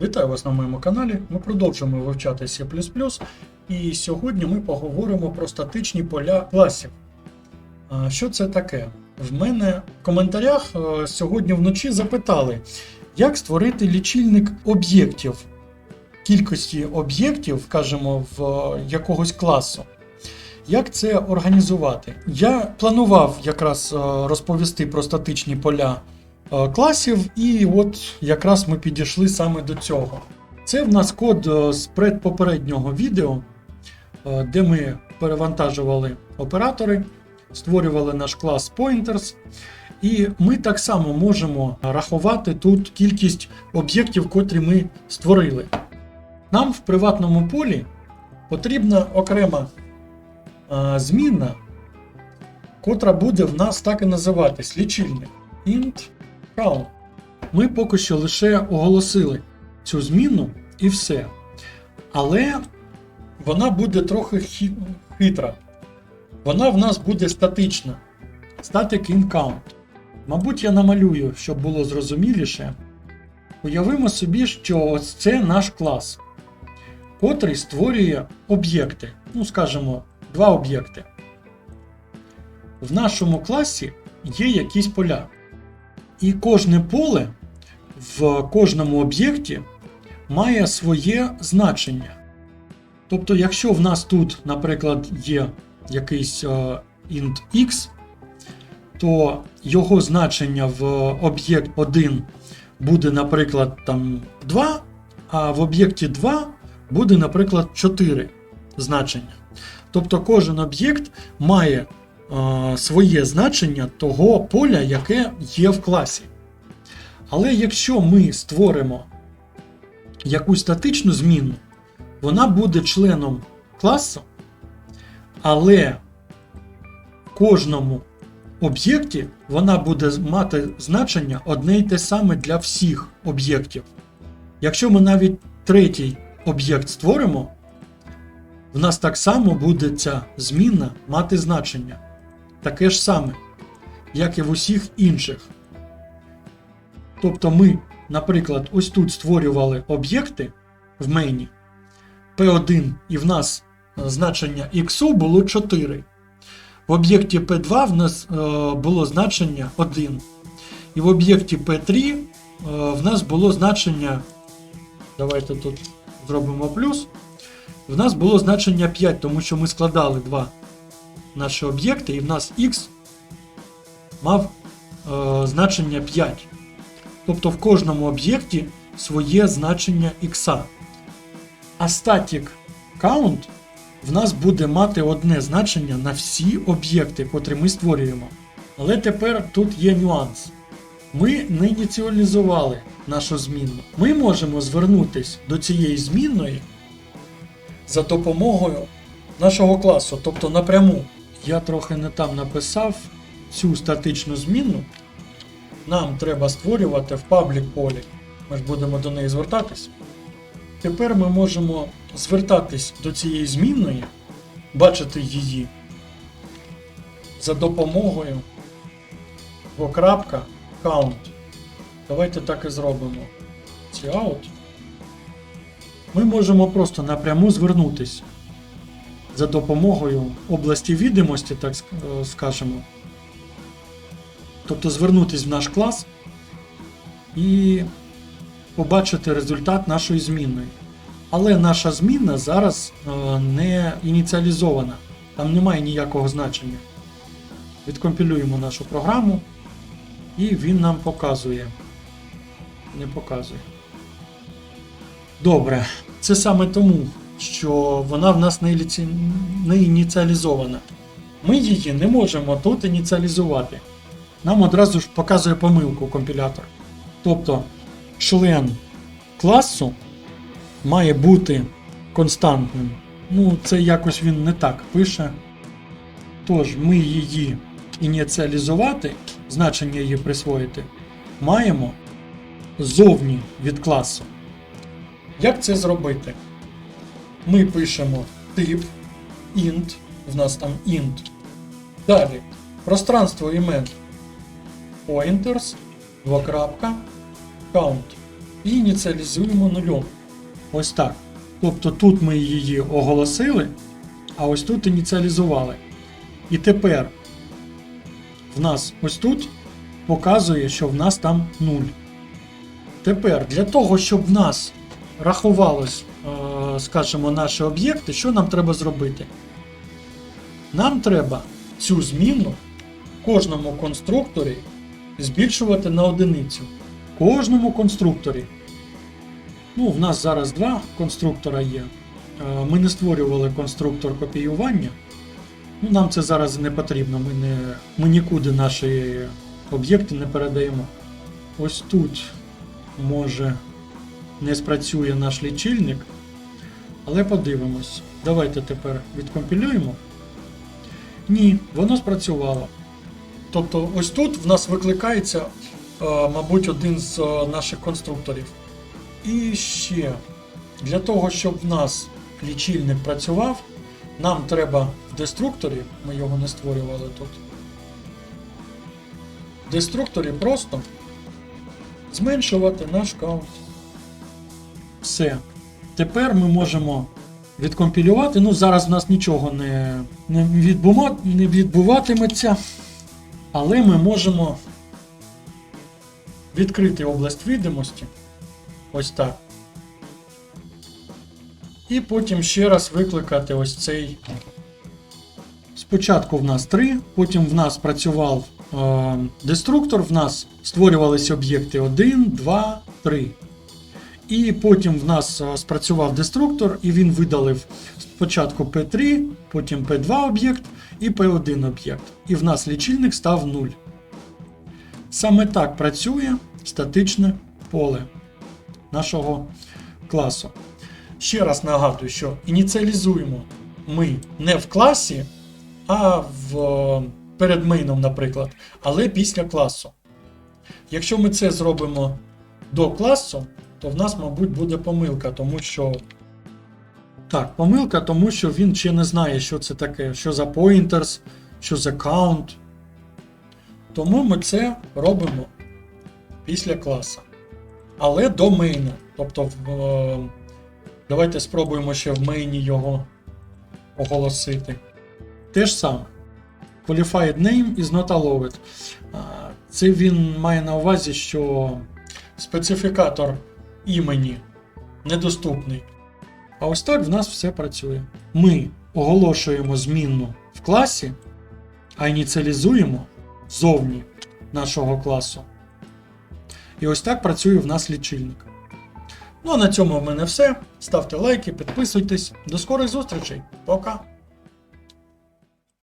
Вітаю вас на моєму каналі. Ми продовжуємо вивчати C++, і сьогодні ми поговоримо про статичні поля класів. Що це таке? В мене в коментарях сьогодні вночі запитали, як створити лічильник об'єктів, кількості об'єктів, скажімо, в якогось класу. Як це організувати? Я планував якраз розповісти про статичні поля класів, і от якраз ми підійшли саме до цього. Це в нас код е, з предпопереднього відео, е, де ми перевантажували оператори, створювали наш клас Pointers, і ми так само можемо рахувати тут кількість об'єктів, котрі ми створили. Нам в приватному полі потрібна окрема е, змінна, котра буде в нас так і називатись лічильник. int count. Ми поки що лише оголосили цю зміну і все. Але вона буде трохи хитра. Вона в нас буде статична. Static in count. Мабуть, я намалюю, щоб було зрозуміліше. Уявимо собі, що ось це наш клас, котрий створює об'єкти. Ну, скажімо, два об'єкти. В нашому класі є якісь поля. І кожне поле в кожному об'єкті має своє значення. Тобто, якщо в нас тут, наприклад, є якийсь е, int x, то його значення в об'єкт 1 буде, наприклад, там 2, а в об'єкті 2 буде, наприклад, 4 значення. Тобто кожен об'єкт має своє значення того поля, яке є в класі. Але якщо ми створимо якусь статичну зміну, вона буде членом класу, але в кожному об'єкті вона буде мати значення одне й те саме для всіх об'єктів. Якщо ми навіть третій об'єкт створимо, в нас так само буде ця зміна мати значення. Таке ж саме, як і в усіх інших. Тобто ми, наприклад, ось тут створювали об'єкти в мейні P1, і в нас е, значення x було 4. В об'єкті P2 в нас е, було значення 1. І в об'єкті P3 е, в нас було значення. Давайте тут зробимо плюс. В нас було значення 5, тому що ми складали два наші об'єкти, і в нас x мав е, значення 5. Тобто в кожному об'єкті своє значення x. А static count в нас буде мати одне значення на всі об'єкти, котрі ми створюємо. Але тепер тут є нюанс. Ми не ініціалізували нашу змінну. Ми можемо звернутися до цієї змінної за допомогою нашого класу, тобто напряму. Я трохи не там написав цю статичну змінну. Нам треба створювати в паблік полі. Ми ж будемо до неї звертатись. Тепер ми можемо звертатись до цієї змінної, бачити її за допомогою двокрапка count. Давайте так і зробимо. Cout. Ми можемо просто напряму звернутися за допомогою області відомості, так е, скажемо. Тобто звернутися в наш клас і побачити результат нашої змінної. Але наша змінна зараз е, не ініціалізована, там немає ніякого значення. Відкомпілюємо нашу програму, і він нам показує. Не показує. Добре, це саме тому, що вона в нас не, ліці... не ініціалізована. Ми її не можемо тут ініціалізувати. Нам одразу ж показує помилку компілятор. Тобто член класу має бути константним. Ну, це якось він не так пише. Тож ми її ініціалізувати, значення її присвоїти, маємо зовні від класу. Як це зробити? Ми пишемо тип int, в нас там int. Далі пространство імен pointers, двокрапка, count. і ініціалізуємо нульом. Ось так. Тобто тут ми її оголосили, а ось тут ініціалізували. І тепер в нас ось тут показує, що в нас там 0. Тепер для того, щоб в нас рахувалось, е, скажімо, наші об'єкти, що нам треба зробити? Нам треба цю зміну в кожному конструкторі збільшувати на одиницю. Кожному конструкторі. Ну, в нас зараз два конструктора є. Е, Ми не створювали конструктор копіювання. Ну, нам це зараз не потрібно. Ми, не, ми нікуди наші об'єкти не передаємо. Ось тут може не спрацює наш лічильник. Але подивимось. Давайте тепер відкомпілюємо. Ні, воно спрацювало. Тобто, ось тут в нас викликається, е, мабуть, один з е, наших конструкторів. І ще для того, щоб в нас лічильник працював, нам треба в деструкторі, ми його не створювали тут. В деструкторі просто зменшувати наш каунт. Все. Тепер ми можемо відкомпілювати. Ну, зараз в нас нічого не, не, відбума, не відбуватиметься. Але ми можемо відкрити область видимості. Ось так. І потім ще раз викликати ось цей. Спочатку в нас 3, потім в нас працював е, деструктор, в нас створювалися об'єкти 1, 2, 3. І потім в нас е, спрацював деструктор, і він видалив спочатку P3, потім P2 об'єкт і P1 об'єкт. І в нас лічильник став 0. Саме так працює статичне поле нашого класу. Ще раз нагадую, що ініціалізуємо ми не в класі, а в, е, перед мейном, наприклад, але після класу. Якщо ми це зробимо до класу, то в нас, мабуть, буде помилка, тому що. Так, помилка, тому що він ще не знає, що це таке, що за pointers, що за count. Тому ми це робимо після класу. Але до мейна. Тобто, е, давайте спробуємо ще в мейні його оголосити. Те ж саме. Qualified name is not allowed. Це він має на увазі, що специфікатор імені недоступний. А ось так в нас все працює. Ми оголошуємо змінну в класі, а ініціалізуємо зовні нашого класу. І ось так працює в нас лічильник. Ну а на цьому в мене все. Ставте лайки, підписуйтесь. До скорих зустрічей. Пока!